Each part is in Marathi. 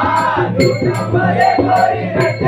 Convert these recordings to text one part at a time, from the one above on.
Thank you.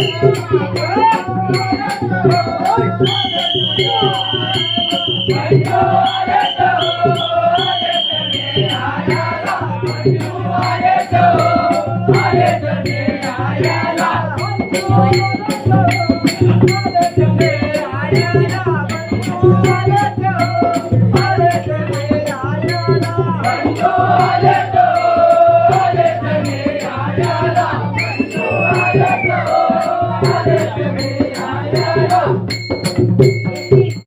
Let's go!